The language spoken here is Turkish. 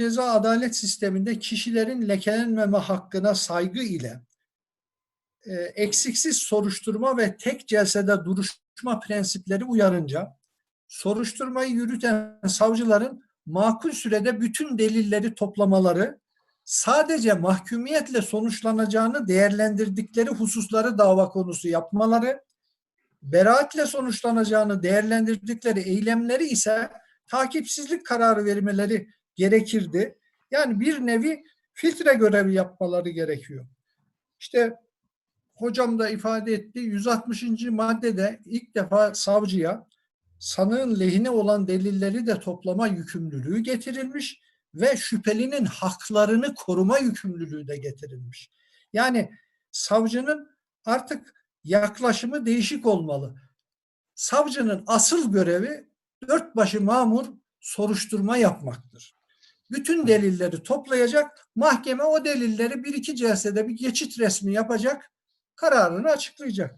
ceza adalet sisteminde kişilerin lekelenmeme hakkına saygı ile e, eksiksiz soruşturma ve tek celsede duruşma prensipleri uyarınca soruşturmayı yürüten savcıların makul sürede bütün delilleri toplamaları, sadece mahkumiyetle sonuçlanacağını değerlendirdikleri hususları dava konusu yapmaları, beraatle sonuçlanacağını değerlendirdikleri eylemleri ise takipsizlik kararı vermeleri gerekirdi. Yani bir nevi filtre görevi yapmaları gerekiyor. İşte hocam da ifade etti 160. maddede ilk defa savcıya sanığın lehine olan delilleri de toplama yükümlülüğü getirilmiş ve şüphelinin haklarını koruma yükümlülüğü de getirilmiş. Yani savcının artık yaklaşımı değişik olmalı. Savcının asıl görevi dört başı mamur soruşturma yapmaktır. Bütün delilleri toplayacak, mahkeme o delilleri bir iki celsede bir geçit resmi yapacak, kararını açıklayacak.